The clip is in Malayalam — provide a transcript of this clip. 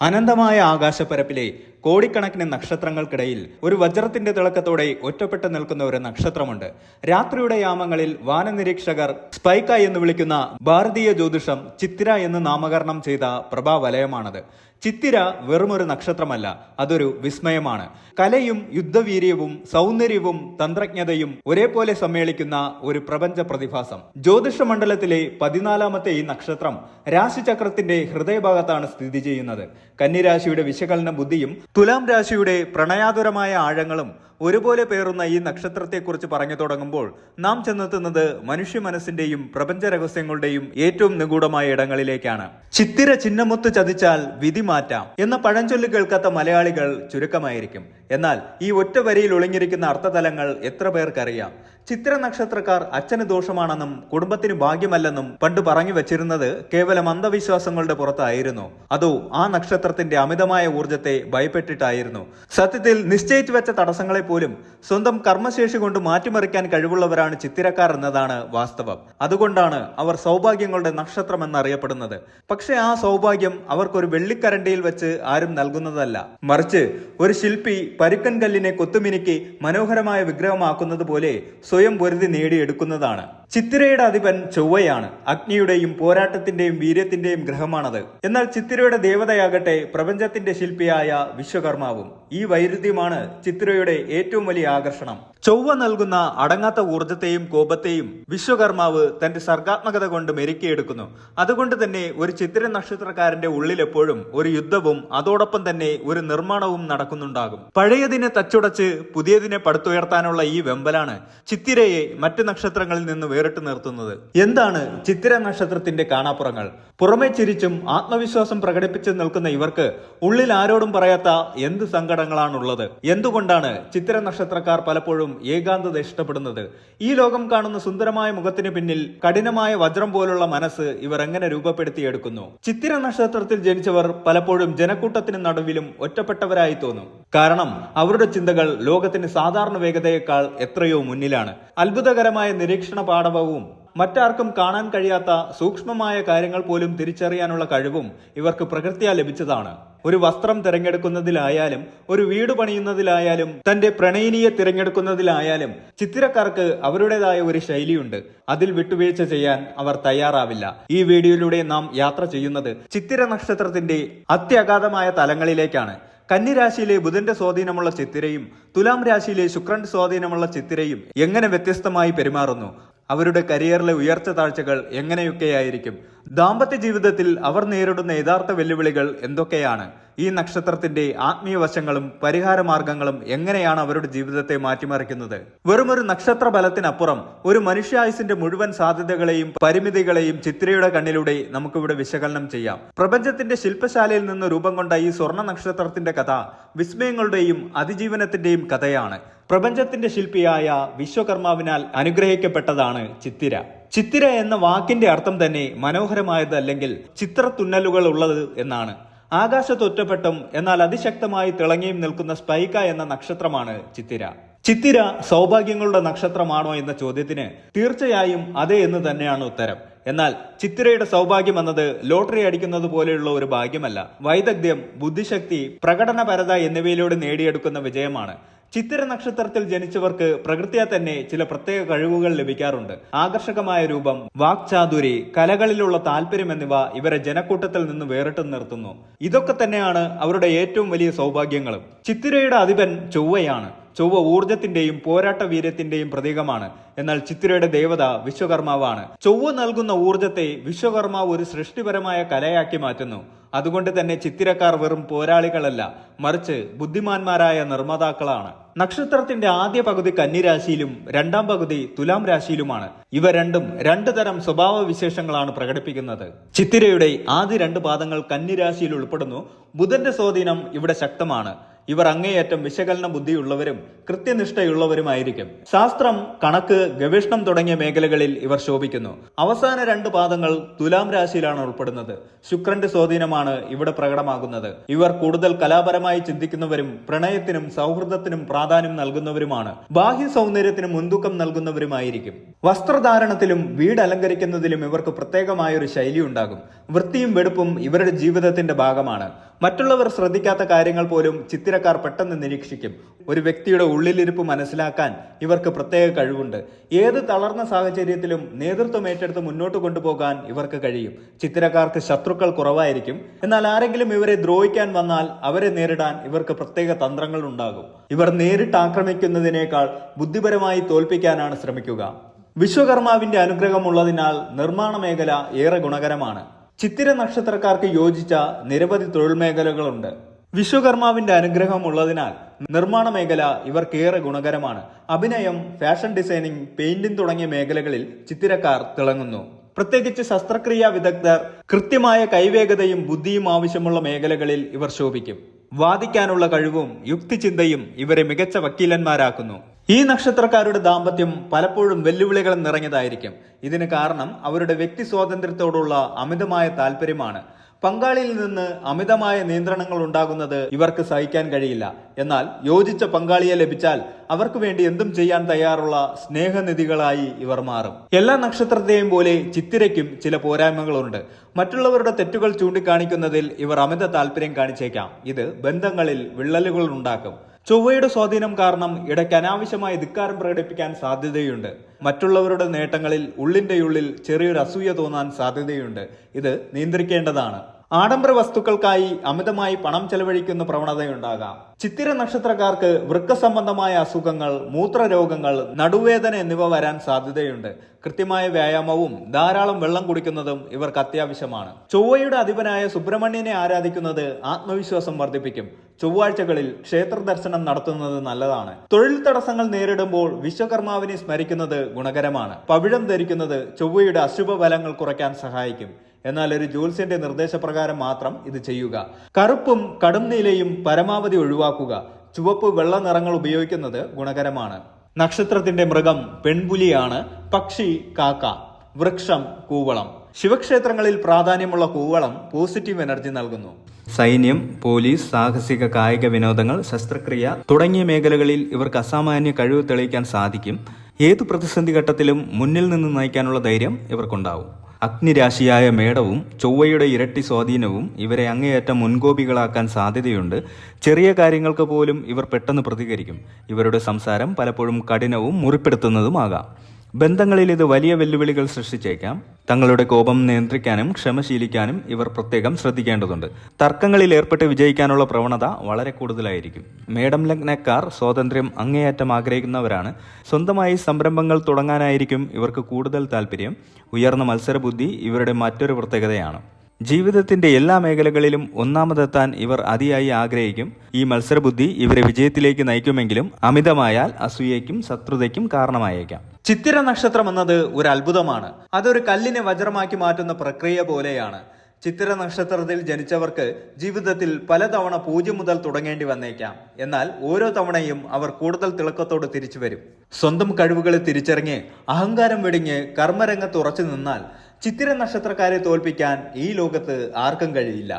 അനന്തമായ ആകാശപ്പരപ്പിലെ കോടിക്കണക്കിന് നക്ഷത്രങ്ങൾക്കിടയിൽ ഒരു വജ്രത്തിന്റെ തിളക്കത്തോടെ ഒറ്റപ്പെട്ടു നിൽക്കുന്ന ഒരു നക്ഷത്രമുണ്ട്. രാത്രിയുടെ യാമങ്ങളിൽ വാനനിരീക്ഷകർ സ്പൈക്ക എന്ന് വിളിക്കുന്ന ഭാരതീയ ജ്യോതിഷം ചിത്തിര എന്ന് നാമകരണം ചെയ്ത പ്രഭാവലയമാണത്. ചിത്തിര വെറുമൊരു നക്ഷത്രമല്ല അതൊരു വിസ്മയമാണ്. കലയും യുദ്ധവീര്യവും സൗന്ദര്യവും തന്ത്രജ്ഞതയും ഒരേപോലെ സമ്മേളിക്കുന്ന ഒരു പ്രപഞ്ച പ്രതിഭാസം. ജ്യോതിഷ മണ്ഡലത്തിലെ പതിനാലാമത്തെ ഈ നക്ഷത്രം രാശിചക്രത്തിന്റെ ഹൃദയഭാഗത്താണ് സ്ഥിതി ചെയ്യുന്നത്. കന്നിരാശിയുടെ വിശകലന ബുദ്ധിയും തുലാം രാശിയുടെ പ്രണയാതുരമായ ആഴങ്ങളും ഒരുപോലെ പേറുന്ന ഈ നക്ഷത്രത്തെക്കുറിച്ച് പറഞ്ഞു തുടങ്ങുമ്പോൾ നാം ചെന്നെത്തുന്നത് മനുഷ്യ മനസ്സിന്റെയും പ്രപഞ്ച രഹസ്യങ്ങളുടെയും ഏറ്റവും നിഗൂഢമായ ഇടങ്ങളിലേക്കാണ്. ചിത്തിര ചിഹ്നമൊത്ത് ചതിച്ചാൽ വിധി മാറ്റാം എന്ന പഴഞ്ചൊല്ല് കേൾക്കാത്ത മലയാളികൾ ചുരുക്കമായിരിക്കും. എന്നാൽ ഈ ഒറ്റ വരിയിൽ ഒളിഞ്ഞിരിക്കുന്ന അർത്ഥതലങ്ങൾ എത്ര പേർക്കറിയാം? ചിത്ര നക്ഷത്രക്കാർ അച്ഛന് ദോഷമാണെന്നും കുടുംബത്തിന് ഭാഗ്യമല്ലെന്നും പണ്ട് പറഞ്ഞു വെച്ചിരുന്നത് കേവലം അന്ധവിശ്വാസങ്ങളുടെ പുറത്തായിരുന്നു. അതോ ആ നക്ഷത്രത്തിന്റെ അമിതമായ ഊർജത്തെ ഭയപ്പെട്ടിട്ടായിരുന്നു. സത്യത്തിൽ നിശ്ചയിച്ചു വെച്ച തടസ്സങ്ങളെ പോലും സ്വന്തം കർമ്മശേഷി കൊണ്ട് മാറ്റിമറിക്കാൻ കഴിവുള്ളവരാണ് ചിത്തിരക്കാർ എന്നതാണ് വാസ്തവം. അതുകൊണ്ടാണ് അവർ സൗഭാഗ്യങ്ങളുടെ നക്ഷത്രം എന്നറിയപ്പെടുന്നത് പക്ഷെ ആ സൗഭാഗ്യം അവർക്കൊരു വെള്ളിക്കരണ്ടിയിൽ വെച്ച് ആരും നൽകുന്നതല്ല. മറിച്ച് ഒരു ശില്പി പരുക്കൻ കല്ലിനെ കൊത്തുമിനുക്കി മനോഹരമായ വിഗ്രഹമാക്കുന്നത് പോലെ സ്വയം പൊരുതി നേടിയെടുക്കുന്നതാണ്. ചിത്തിരയുടെ അധിപൻ ചൊവ്വയാണ്. അഗ്നിയുടെയും പോരാട്ടത്തിന്റെയും വീര്യത്തിന്റെയും ഗ്രഹമാണത്. എന്നാൽ ചിത്തിരയുടെ ദേവതയാകട്ടെ പ്രപഞ്ചത്തിന്റെ ശില്പിയായ വിശ്വകർമാവും. ഈ വൈരുദ്ധ്യമാണ് ചിത്തിരയുടെ ഏറ്റവും വലിയ ആകർഷണം. ചൊവ്വ നൽകുന്ന അടങ്ങാത്ത ഊർജത്തെയും കോപത്തെയും വിശ്വകർമാവ് തന്റെ സർഗാത്മകത കൊണ്ട് മെരുക്കിയെടുക്കുന്നു. അതുകൊണ്ട് തന്നെ ഒരു ചിത്തിര നക്ഷത്രക്കാരന്റെ ഉള്ളിലെപ്പോഴും ഒരു യുദ്ധവും അതോടൊപ്പം തന്നെ ഒരു നിർമ്മാണവും നടക്കുന്നുണ്ടാകും. പഴയതിനെ തച്ചുടച്ച് പുതിയതിനെ പടുത്തുയർത്താനുള്ള ഈ വെമ്പലാണ് ചിത്തിരയെ മറ്റ് നക്ഷത്രങ്ങളിൽ നിന്ന് വേറിട്ട് നിർത്തുന്നത്? എന്താണ് ചിത്തിര നക്ഷത്രത്തിന്റെ കാണാപ്പുറങ്ങൾ? പുറമെ ചിരിച്ചും ആത്മവിശ്വാസം പ്രകടിപ്പിച്ചു നിൽക്കുന്ന ഇവർക്ക് ഉള്ളിൽ ആരോടും പറയാത്ത എന്ത് സങ്കടങ്ങളാണുള്ളത്? എന്തുകൊണ്ടാണ് ചിത്തിര നക്ഷത്രക്കാർ പലപ്പോഴും ഏകാന്തത ഇഷ്ടപ്പെടുന്നത്? ഈ ലോകം കാണുന്ന സുന്ദരമായ മുഖത്തിന് പിന്നിൽ കഠിനമായ വജ്രം പോലുള്ള മനസ്സ് ഇവർ എങ്ങനെ രൂപപ്പെടുത്തിയെടുക്കുന്നു? ചിത്തിര നക്ഷത്രത്തിൽ ജനിച്ചവർ പലപ്പോഴും ജനക്കൂട്ടത്തിന് നടുവിലും ഒറ്റപ്പെട്ടവരായി തോന്നും. കാരണം അവരുടെ ചിന്തകൾ ലോകത്തിന് സാധാരണ വേഗതയേക്കാൾ എത്രയോ മുന്നിലാണ്. അത്ഭുതകരമായ നിരീക്ഷണ പാടവവും മറ്റാർക്കും കാണാൻ കഴിയാത്ത സൂക്ഷ്മമായ കാര്യങ്ങൾ പോലും തിരിച്ചറിയാനുള്ള കഴിവും ഇവർക്ക് പ്രകൃത്യാ ലഭിച്ചതാണ് ഒരു വസ്ത്രം തിരഞ്ഞെടുക്കുന്നതിലായാലും ഒരു വീട് പണിയുന്നതിലായാലും തന്റെ പ്രണയിനിയെ തിരഞ്ഞെടുക്കുന്നതിലായാലും ചിത്രക്കാർക്ക് അവരുടേതായ ഒരു ശൈലിയുണ്ട് അതിൽ വിട്ടുവീഴ്ച ചെയ്യാൻ അവർ തയ്യാറാവില്ല ഈ വീഡിയോയിലൂടെ നാം യാത്ര ചെയ്യുന്നത് ചിത്തിര നക്ഷത്രത്തിന്റെ അത്യഗാധമായ തലങ്ങളിലേക്കാണ് കന്നിരാശിയിലെ ബുധന്റെ സ്വാധീനമുള്ള ചിത്തിരയും തുലാം രാശിയിലെ ശുക്രന്റെ സ്വാധീനമുള്ള ചിത്തിരയും എങ്ങനെ വ്യത്യസ്തമായി പെരുമാറുന്നു അവരുടെ കരിയറിലെ ഉയർച്ച താഴ്ചകൾ എങ്ങനെയൊക്കെയായിരിക്കും? ദാമ്പത്യ ജീവിതത്തിൽ അവർ നേരിടുന്ന യഥാർത്ഥ വെല്ലുവിളികൾ എന്തൊക്കെയാണ്? ഈ നക്ഷത്രത്തിന്റെ ആത്മീയ വശങ്ങളും പരിഹാര മാർഗങ്ങളും എങ്ങനെയാണ് അവരുടെ ജീവിതത്തെ മാറ്റിമറിക്കുന്നത്? വെറുമൊരു നക്ഷത്ര ബലത്തിനപ്പുറം ഒരു മനുഷ്യായുസിന്റെ മുഴുവൻ സാധ്യതകളെയും പരിമിതികളെയും ചിത്രയുടെ കണ്ണിലൂടെ നമുക്കിവിടെ വിശകലനം ചെയ്യാം. പ്രപഞ്ചത്തിന്റെ ശില്പശാലയിൽ നിന്ന് രൂപം കൊണ്ട ഈ സ്വർണ നക്ഷത്രത്തിന്റെ കഥ വിസ്മയങ്ങളുടെയും അതിജീവനത്തിന്റെയും കഥയാണ്. പ്രപഞ്ചത്തിന്റെ ശില്പിയായ വിശ്വകർമാവിനാൽ അനുഗ്രഹിക്കപ്പെട്ടതാണ് ചിത്തിര. ചിത്തിര എന്ന വാക്കിന്റെ അർത്ഥം തന്നെ മനോഹരമായതല്ലെങ്കിൽ ചിത്രത്തുന്നലുകൾ ഉള്ളത് എന്നാണ്. ആകാശത്തൊറ്റപ്പെട്ടും എന്നാൽ അതിശക്തമായി തിളങ്ങിയും നിൽക്കുന്ന സ്പൈക്ക എന്ന നക്ഷത്രമാണ് ചിത്തിര. ചിത്തിര സൗഭാഗ്യങ്ങളുടെ നക്ഷത്രമാണോ എന്ന ചോദ്യത്തിന് തീർച്ചയായും അതെ എന്ന് തന്നെയാണ് ഉത്തരം. എന്നാൽ ചിത്തിരയുടെ സൗഭാഗ്യം എന്നത് ലോട്ടറി അടിക്കുന്നത് പോലെയുള്ള ഒരു ഭാഗ്യമല്ല. വൈദഗ്ധ്യം ബുദ്ധിശക്തി പ്രകടനപരത എന്നിവയിലൂടെ നേടിയെടുക്കുന്ന വിജയമാണ്. ചിത്തിര നക്ഷത്രത്തിൽ ജനിച്ചവർക്ക് പ്രകൃതിയെ തന്നെ ചില പ്രത്യേക കഴിവുകൾ ലഭിക്കാറുണ്ട്. ആകർഷകമായ രൂപം വാക്ചാതുരി കലകളിലുള്ള താല്പര്യം എന്നിവ ഇവരെ ജനക്കൂട്ടത്തിൽ നിന്ന് വേറിട്ട് നിർത്തുന്നു. ഇതൊക്കെ തന്നെയാണ് അവരുടെ ഏറ്റവും വലിയ സൗഭാഗ്യങ്ങളും. ചിത്തിരയുടെ അധിപൻ ചൊവ്വയാണ്. ചൊവ്വ ഊർജത്തിന്റെയും പോരാട്ട വീര്യത്തിന്റെയും പ്രതീകമാണ്. എന്നാൽ ചിത്തിരയുടെ ദേവത വിശ്വകർമാവാണ്. ചൊവ്വ നൽകുന്ന ഊർജത്തെ വിശ്വകർമാവ് ഒരു സൃഷ്ടിപരമായ കലയാക്കി മാറ്റുന്നു. അതുകൊണ്ട് തന്നെ ചിത്തിരക്കാർ വെറും പോരാളികളല്ല മറിച്ച് ബുദ്ധിമാന്മാരായ നിർമ്മാതാക്കളാണ്. നക്ഷത്രത്തിന്റെ ആദ്യ പകുതി കന്നിരാശിയിലും രണ്ടാം പകുതി തുലാം രാശിയിലുമാണ്. ഇവ രണ്ടും രണ്ടു തരം സ്വഭാവ വിശേഷങ്ങളാണ് പ്രകടിപ്പിക്കുന്നത്. ചിത്തിരയുടെ ആദ്യ രണ്ട് പാദങ്ങൾ കന്നിരാശിയിൽ ഉൾപ്പെടുന്നു. ബുധന്റെ സ്വാധീനം ഇവിടെ ശക്തമാണ്. ഇവർ അങ്ങേയറ്റം വിശകലന ബുദ്ധിയുള്ളവരും കൃത്യനിഷ്ഠയുള്ളവരുമായിരിക്കും. ശാസ്ത്രം കണക്ക് ഗവേഷണം തുടങ്ങിയ മേഖലകളിൽ ഇവർ ശോഭിക്കുന്നു. അവസാന രണ്ട് പാദങ്ങൾ തുലാം രാശിയിലാണ് ഉൾപ്പെടുന്നത്. ശുക്രന്റെ സ്വാധീനമാണ് ഇവിടെ പ്രകടമാകുന്നത്. ഇവർ കൂടുതൽ കലാപരമായി ചിന്തിക്കുന്നവരും പ്രണയത്തിനും സൗഹൃദത്തിനും പ്രാധാന്യം നൽകുന്നവരുമാണ്. ബാഹ്യ സൗന്ദര്യത്തിന് മുൻതൂക്കം നൽകുന്നവരുമായിരിക്കും. വസ്ത്രധാരണത്തിലും വീട് അലങ്കരിക്കുന്നതിലും ഇവർക്ക് പ്രത്യേകമായ ഒരു ശൈലി ഉണ്ടാകും വൃത്തിയും വെടുപ്പും ഇവരുടെ ജീവിതത്തിന്റെ ഭാഗമാണ്. മറ്റുള്ളവർ ശ്രദ്ധിക്കാത്ത കാര്യങ്ങൾ പോലും ചിത്തിരക്കാർ പെട്ടെന്ന് നിരീക്ഷിക്കും. ഒരു വ്യക്തിയുടെ ഉള്ളിലിരിപ്പ് മനസ്സിലാക്കാൻ ഇവർക്ക് പ്രത്യേക കഴിവുണ്ട്. ഏത് തളർന്ന സാഹചര്യത്തിലും നേതൃത്വം ഏറ്റെടുത്ത് മുന്നോട്ട് കൊണ്ടുപോകാൻ ഇവർക്ക് കഴിയും. ചിത്രക്കാർക്ക് ശത്രുക്കൾ കുറവായിരിക്കും. എന്നാൽ ആരെങ്കിലും ഇവരെ ദ്രോഹിക്കാൻ വന്നാൽ അവരെ നേരിടാൻ ഇവർക്ക് പ്രത്യേക തന്ത്രങ്ങൾ ഉണ്ടാകും. ഇവർ നേരിട്ട് ആക്രമിക്കുന്നതിനേക്കാൾ ബുദ്ധിപരമായി തോൽപ്പിക്കാനാണ് ശ്രമിക്കുക. വിശ്വകർമാവിന്റെ അനുഗ്രഹമുള്ളതിനാൽ നിർമ്മാണ മേഖല ഏറെ ഗുണകരമാണ്. ചിത്തിര നക്ഷത്രക്കാർക്ക് യോജിച്ച നിരവധി തൊഴിൽ മേഖലകളുണ്ട്. വിശ്വകർമാവിന്റെ അനുഗ്രഹം ഉള്ളതിനാൽ നിർമ്മാണ മേഖല ഇവർക്കേറെ ഗുണകരമാണ്. അഭിനയം ഫാഷൻ ഡിസൈനിങ് പെയിന്റിംഗ് തുടങ്ങിയ മേഖലകളിൽ ചിത്തിരക്കാർ തിളങ്ങുന്നു. പ്രത്യേകിച്ച് ശസ്ത്രക്രിയാ വിദഗ്ധർ കൃത്യമായ കൈവേഗതയും ബുദ്ധിയും ആവശ്യമുള്ള മേഖലകളിൽ ഇവർ ശോഭിക്കും. വാദിക്കാനുള്ള കഴിവും യുക്തിചിന്തയും ഇവരെ മികച്ച വക്കീലന്മാരാക്കുന്നു. ഈ നക്ഷത്രക്കാരുടെ ദാമ്പത്യം പലപ്പോഴും വെല്ലുവിളികൾ നിറഞ്ഞതായിരിക്കും. ഇതിന് കാരണം അവരുടെ വ്യക്തി സ്വാതന്ത്ര്യത്തോടുള്ള അമിതമായ താല്പര്യമാണ് പങ്കാളിയിൽ നിന്ന് അമിതമായ നിയന്ത്രണങ്ങൾ ഉണ്ടാകുന്നത് ഇവർക്ക് സഹിക്കാൻ കഴിയില്ല. എന്നാൽ യോജിച്ച പങ്കാളിയെ ലഭിച്ചാൽ അവർക്ക് വേണ്ടി എന്തും ചെയ്യാൻ തയ്യാറുള്ള സ്നേഹനിധികളായി ഇവർ മാറും. എല്ലാ നക്ഷത്രത്തെയും പോലെ ചിത്തിരയ്ക്കും ചില പോരായ്മകളുണ്ട്. മറ്റുള്ളവരുടെ തെറ്റുകൾ ചൂണ്ടിക്കാണിക്കുന്നതിൽ ഇവർ അമിത താല്പര്യം കാണിച്ചേക്കാം. ഇത് ബന്ധങ്ങളിൽ വിള്ളലുകൾ ഉണ്ടാക്കും. ചൊവ്വയുടെ സ്വാധീനം കാരണം ഇടയ്ക്ക് അനാവശ്യമായ ധിക്കാരം പ്രകടിപ്പിക്കാൻ സാധ്യതയുണ്ട്. മറ്റുള്ളവരുടെ നേട്ടങ്ങളിൽ ഉള്ളിന്റെ ഉള്ളിൽ ചെറിയൊരു അസൂയ തോന്നാൻ സാധ്യതയുണ്ട്. ഇത് നിയന്ത്രിക്കേണ്ടതാണ്. ആഡംബര വസ്തുക്കൾക്കായി അമിതമായി പണം ചെലവഴിക്കുന്ന പ്രവണതയുണ്ടാകാം. ചിത്തിര നക്ഷത്രക്കാർക്ക് വൃക്ക സംബന്ധമായ അസുഖങ്ങൾ മൂത്രരോഗങ്ങൾ നടുവേദന എന്നിവ വരാൻ സാധ്യതയുണ്ട്. കൃത്യമായ വ്യായാമവും ധാരാളം വെള്ളം കുടിക്കുന്നതും ഇവർക്ക് അത്യാവശ്യമാണ്. ചൊവ്വയുടെ അധിപനായ സുബ്രഹ്മണ്യനെ ആരാധിക്കുന്നത് ആത്മവിശ്വാസം വർദ്ധിപ്പിക്കും. ചൊവ്വാഴ്ചകളിൽ ക്ഷേത്ര ദർശനം നടത്തുന്നത് നല്ലതാണ്. തൊഴിൽ തടസ്സങ്ങൾ നേരിടുമ്പോൾ വിശ്വകർമാവിനെ സ്മരിക്കുന്നത് ഗുണകരമാണ്. പവിഴം ധരിക്കുന്നത് ചൊവ്വയുടെ അശുഭ ഫലങ്ങൾ കുറയ്ക്കാൻ സഹായിക്കും. എന്നാൽ ഒരു ജ്യോത്സ്യന്റെ നിർദ്ദേശപ്രകാരം മാത്രം ഇത് ചെയ്യുക. കറുപ്പും കടും നീലയും പരമാവധി ഒഴിവാക്കുക. ചുവപ്പ് വെള്ള നിറങ്ങൾ ഉപയോഗിക്കുന്നത് ഗുണകരമാണ്. നക്ഷത്രത്തിന്റെ മൃഗം പെൺപുലിയാണ്. പക്ഷി കാക്ക. വൃക്ഷം കൂവളം. ശിവക്ഷേത്രങ്ങളിൽ പ്രാധാന്യമുള്ള കൂവളം പോസിറ്റീവ് എനർജി നൽകുന്നു. സൈന്യം പോലീസ് സാഹസിക കായിക വിനോദങ്ങൾ ശസ്ത്രക്രിയ തുടങ്ങിയ മേഖലകളിൽ ഇവർക്ക് അസാമാന്യ കഴിവ് തെളിയിക്കാൻ സാധിക്കും. ഏതു പ്രതിസന്ധി ഘട്ടത്തിലും മുന്നിൽ നിന്ന് നയിക്കാനുള്ള ധൈര്യം ഇവർക്കുണ്ടാവും. അഗ്നിരാശിയായ മേടവും ചൊവ്വയുടെ ഇരട്ടി സ്വാധീനവും ഇവരെ അങ്ങേയറ്റം മുൻകോപികളാക്കാൻ സാധ്യതയുണ്ട്. ചെറിയ കാര്യങ്ങൾക്ക് പോലും ഇവർ പെട്ടെന്ന് പ്രതികരിക്കും. ഇവരുടെ സംസാരം പലപ്പോഴും കഠിനവും മുറിപ്പെടുത്തുന്നതുമാകാം. ബന്ധങ്ങളിൽ ഇത് വലിയ വെല്ലുവിളികൾ സൃഷ്ടിച്ചേക്കാം. തങ്ങളുടെ കോപം നിയന്ത്രിക്കാനും ക്ഷമശീലിക്കാനും ഇവർ പ്രത്യേകം ശ്രദ്ധിക്കേണ്ടതുണ്ട്. തർക്കങ്ങളിൽ ഏർപ്പെട്ട് വിജയിക്കാനുള്ള പ്രവണത വളരെ കൂടുതലായിരിക്കും. മേഡം ലഗ്നക്കാർ സ്വാതന്ത്ര്യം അങ്ങേയറ്റം ആഗ്രഹിക്കുന്നവരാണ്. സ്വന്തമായി സംരംഭങ്ങൾ തുടങ്ങാനായിരിക്കും ഇവർക്ക് കൂടുതൽ താല്പര്യം ഉയർന്ന മത്സരബുദ്ധി ഇവരുടെ മറ്റൊരു പ്രത്യേകതയാണ്. ജീവിതത്തിന്റെ എല്ലാ മേഖലകളിലും ഒന്നാമതെത്താൻ ഇവർ അതിയായി ആഗ്രഹിക്കും. ഈ മത്സരബുദ്ധി ഇവരെ വിജയത്തിലേക്ക് നയിക്കുമെങ്കിലും അമിതമായാൽ അസൂയയ്ക്കും ശത്രുതയ്ക്കും കാരണമായേക്കാം. ചിത്തിര നക്ഷത്രം എന്നത് ഒരു അത്ഭുതമാണ് അതൊരു കല്ലിനെ വജ്രമാക്കി മാറ്റുന്ന പ്രക്രിയ പോലെയാണ്. ചിത്തിര നക്ഷത്രത്തിൽ ജനിച്ചവർക്ക് ജീവിതത്തിൽ പലതവണ പൂജ്യം മുതൽ തുടങ്ങേണ്ടി വന്നേക്കാം. എന്നാൽ ഓരോ തവണയും അവർ കൂടുതൽ തിളക്കത്തോട് തിരിച്ചു വരും സ്വന്തം കഴിവുകൾ തിരിച്ചറിഞ്ഞ് അഹങ്കാരം വെടിഞ്ഞ് കർമ്മരംഗത്ത് ഉറച്ചു നിന്നാൽ ചിത്തിര നക്ഷത്രക്കാരെ തോൽപ്പിക്കാൻ ഈ ലോകത്ത് ആർക്കും കഴിയില്ല.